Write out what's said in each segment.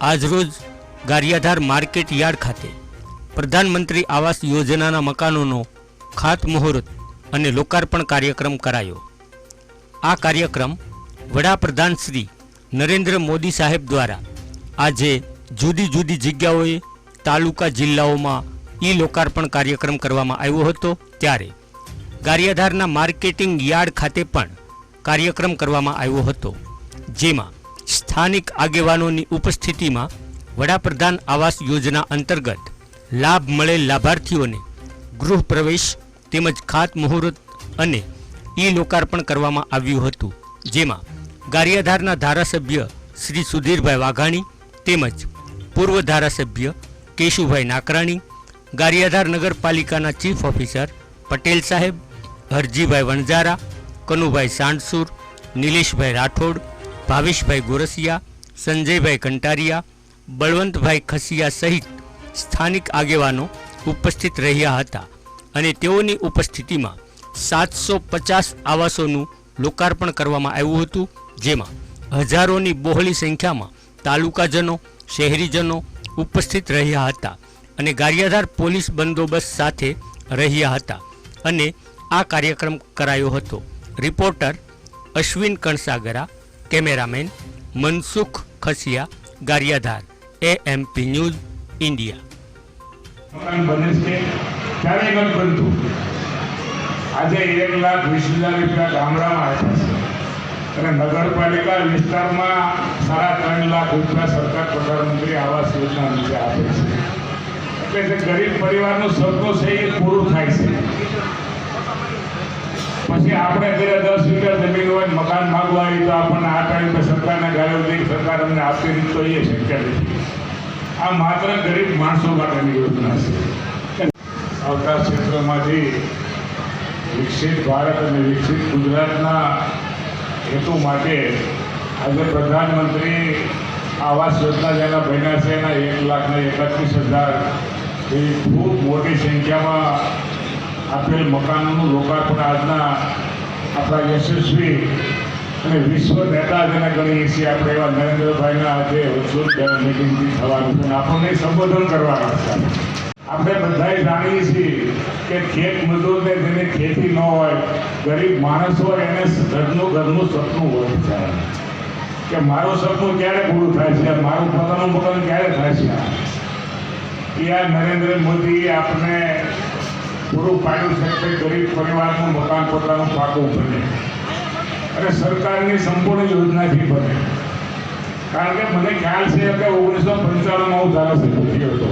આજરોજ Gariadhar market yard ખાતે પ્રધાનમંત્રી આવાસ યોજનાના મકાનોનો ખાતમુહૂર્ત અને લોકાર્પણ કાર્યક્રમ કરાયો. આ કાર્યક્રમ વડાપ્રધાન શ્રી નરેન્દ્ર મોદી સાહેબ દ્વારા આજે જુદી જુદી જગ્યાઓએ તાલુકા જિલ્લાઓમાં ઈ લોકાર્પણ કાર્યક્રમ કરવામાં આવ્યો હતો. ત્યારે ગારિયાધારના માર્કેટિંગ યાર્ડ ખાતે પણ કાર્યક્રમ કરવામાં આવ્યો હતો. જેમાં સ્થાનિક આગેવાનોની ઉપસ્થિતિમાં વડાપ્રધાન આવાસ યોજના અંતર્ગત લાભ મળેલ લાભાર્થીઓને ગૃહ પ્રવેશ તેમજ ખાતમુહૂર્ત અને ઈ લોકાર્પણ કરવામાં આવ્યું હતું, જેમાં ગારિયાધારના ધારાસભ્ય શ્રી સુધીરભાઈ વાઘાણી તેમજ પૂર્વ ધારાસભ્ય કેશુભાઈ નાકરાણી, ગારિયાધાર નગરપાલિકાના ચીફ ઓફિસર પટેલ સાહેબ, હરજીભાઈ વણઝારા, કનુભાઈ સાંડસુર નિલેશભાઈ રાઠોડ ભાવેશભાઈ ગોરસિયા, સંજયભાઈ કંટારિયા, બળવંતભાઈ ખસિયા સહિત સ્થાનિક આગેવાનો ઉપસ્થિત રહ્યા હતા અને તેઓની ઉપસ્થિતિમાં સાતસો પચાસ આવાસોનું લોકાર્પણ કરવામાં આવ્યું હતું, જેમાં હજારોની બહોળી સંખ્યામાં તાલુકાજનો, શહેરીજનો ઉપસ્થિત રહ્યા હતા અને ગારિયાધાર પોલીસ બંદોબસ્ત સાથે રહ્યા હતા અને આ કાર્યક્રમ કરાયો હતો. Reporter Ashwin Kansagara cameraman Mansukh Khasiya, Gariadhar AMP news India બને છે ત્યારે બનતું. આજે એક લાખ વીસ હજાર રૂપિયા ગામડામાં આપ્યા છે. અને નગરપાલિકા વિસ્તારમાં સાડા ત્રણ લાખ રૂપિયા સરકાર પ્રધાનમંત્રી આવાસ યોજના નીચે આપે છે. એટલે જે ગરીબ પરિવારનું સપનું છે એ પૂરું થાય છે. આપણે ઘરે દસ વીઘા જમીન હોય મકાન માગવા તો આપણને આ ટાઈમ પર સરકારને ગાળો દઈ સરકાર અમને આપતી નથી તો એ શક્ય નથી. આ માત્ર ગરીબ માણસો માટેની યોજના છે. આવતા ક્ષેત્રમાંથી વિકસિત ભારત અને વિકસિત ગુજરાતના હેતુ માટે આજે પ્રધાનમંત્રી આવાસ યોજના જેના બન્યા છે, એના એક લાખ ને એકત્રીસ હજાર એવી ખૂબ મોટી સંખ્યામાં આપેલ મકાનોનું લોકાર્પણ આજના આપણા યશસ્વી અને વિશ્વ નેતા જેને ગણીએ છીએ આપણે એવા નરેન્દ્રભાઈના આજે મિટિંગથી થવાનું છે આપણને સંબોધન કરવાના છે. આપણે બધાએ જાણીએ છીએ કે ખેત મજૂરને જેને ખેતી ન હોય, ગરીબ માણસ હોય, એને ઘરનું ઘરનું સપનું હોય છે. કે મારું સપનું ક્યારે પૂરું થાય છે? મારું પોતાનું મકાન ક્યારે થાય છે? એ આ નરેન્દ્ર મોદી આપણે પૂરું પાડ્યું છે કે ગરીબ પરિવારનું મકાન પોતાનું પાકું બને. અને સરકારની સંપૂર્ણ યોજનાથી બને. કારણ કે મને ખ્યાલ છે કે ઓગણીસો પંચાણુંમાં હું ધારાસભ્ય થયો હતો.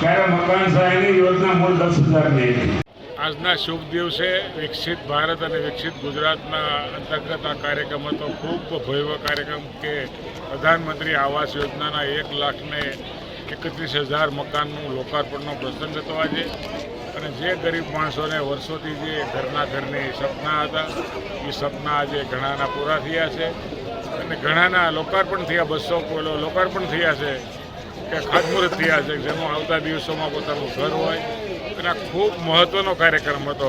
ત્યારે મકાન સહાયની યોજના મૂળ દસ હજારની હતી. આજના શુભ દિવસે વિકસિત ભારત અને વિકસિત ગુજરાતના અંતર્ગત આ કાર્યક્રમ હતો ખૂબ ભવ્ય કાર્યક્રમ કે પ્રધાનમંત્રી આવાસ યોજનાના એક લાખને એકત્રીસ હજાર મકાનનું લોકાર્પણનો પ્રસંગ હતો આજે. અને જે ગરીબ માણસોને વર્ષોથી જે ઘરના ઘરની સપના હતા, એ સપના આજે ઘણાના પૂરા થયા છે. અને ઘણાના લોકાર્પણ થયા, બસો લોકાર્પણ થયા છે, કે ખાતમુહૂર્ત થયા છે જેનું આવતા દિવસોમાં પોતાનું ઘર હોય. અને આ ખૂબ મહત્ત્વનો કાર્યક્રમ હતો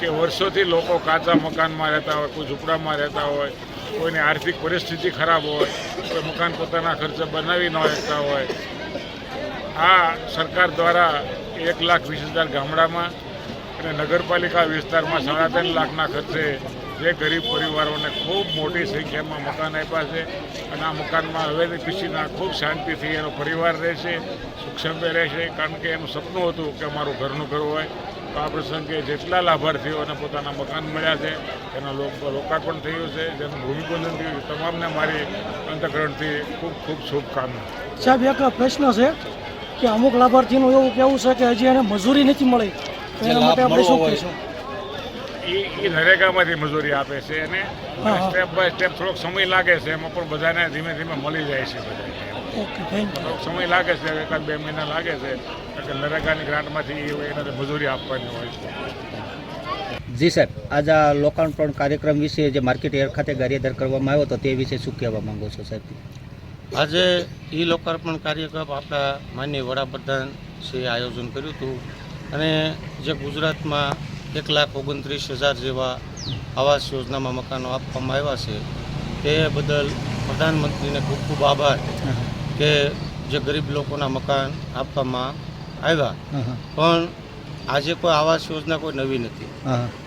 કે વર્ષોથી લોકો કાચા મકાનમાં રહેતા હોય, કોઈ ઝૂંપડામાં રહેતા હોય, કોઈની આર્થિક પરિસ્થિતિ ખરાબ હોય, કોઈ મકાન પોતાના ખર્ચે બનાવી ન શકતા હોય. આ સરકાર દ્વારા એક લાખ વીસ હજાર ગામડામાં અને નગરપાલિકા વિસ્તારમાં સાડા ત્રણ લાખના ખર્ચે જે ગરીબ પરિવારોને ખૂબ મોટી સંખ્યામાં મકાન આપ્યા છે. અને આ મકાનમાં હવેની પીસીના ખૂબ શાંતિથી એનો પરિવાર રહેશે સુખસંબે રહેશે, કારણ કે એનું સપનું હતું કે અમારું ઘરનું ઘર હોય. તો આ પ્રસંગે જેટલા લાભાર્થીઓને પોતાના મકાન મળ્યા છે એનું લોકાર્પણ થયું છે, જેનું ભૂમિપૂજન થયું છે. તમામને મારી અંતકરણથી ખૂબ ખૂબ શુભકામના. સાહેબ, એક પ્રશ્ન છે. કે અમુક લાભાર્થીનું એવું કહેવું છે કે હજી એને મજૂરી નથી મળી તો એના માટે આપણે શું કહીશું? એ એ નરેગામાંથી મજૂરી આપે છે અને. સ્ટેપ બાય સ્ટેપ થોડોક સમય લાગે છે એમાં પણ બધાને ધીમે ધીમે મળી જાય છે બધાને ઓકે થેન્ક યુ થોડોક સમય લાગે છે એકાદ બે મહિના લાગે છે એટલે કે નરેગાની ગ્રાન્ટમાંથી એને મજૂરી આપવાની હોય છે. જી સાહેબ આજ આ લોકાર્પણ કાર્યક્રમ વિશે જે માર્કેટ એર ખાતે ગારિયાધાર કરવામાં આવ્યો હતો તે વિશે શું કહેવા માંગો છો સાહેબ? આજે ઈ લોકાર્પણ કાર્યક્રમ આપણા માન્ય વડાપ્રધાન શ્રી આયોજન કર્યું હતું અને જે ગુજરાતમાં એક લાખ ઓગણત્રીસ હજાર જેવા આવાસ યોજનામાં મકાનો આપવામાં આવ્યા છે તે બદલ પ્રધાનમંત્રીને ખૂબ ખૂબ આભાર કે જે ગરીબ લોકોના મકાન આપવામાં આવ્યા. પણ આજે કોઈ આવાસ યોજના કોઈ નવી નથી.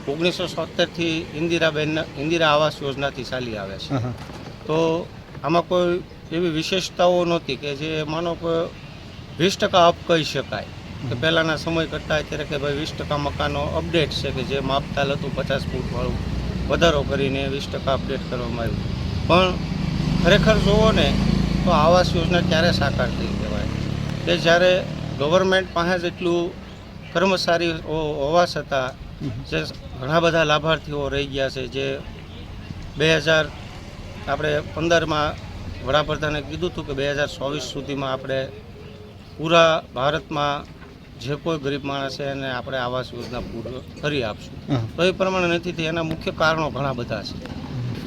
ઓગણીસો સોતેરથી ઇન્દિરાબેન ઇન્દિરા આવાસ યોજનાથી ચાલી આવે છે. તો આમાં કોઈ એવી વિશેષતાઓ નહોતી કે જે માનો કે વીસ ટકા અપ કહી શકાય. કે પહેલાંના સમય કરતાં અત્યારે કે ભાઈ વીસ ટકા મકાનો અપડેટ છે કે જે માપતાલ હતું પચાસ ફૂટવાળું, વધારો કરીને વીસ ટકા અપડેટ કરવામાં આવ્યું. પણ ખરેખર જુઓ ને, તો આવાસ યોજના ક્યારે સાકાર થઈ કહેવાય? કે જ્યારે ગવર્મેન્ટ પાસે જેટલું કર્મચારી હોવા છતાં જે ઘણા બધા લાભાર્થીઓ રહી ગયા છે, જે બે હજાર આપણે પંદરમાં વડાપ્રધાને કીધું હતું કે બે હજાર ચોવીસ સુધીમાં આપણે પૂરા ભારતમાં જે કોઈ ગરીબ માણસ છે એને આપણે આવાસ યોજના પૂરો કરી આપશું. તો એ પ્રમાણે નથી થઈ એના મુખ્ય કારણો ઘણા બધા છે.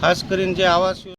ખાસ કરીને જે આવાસ યોજના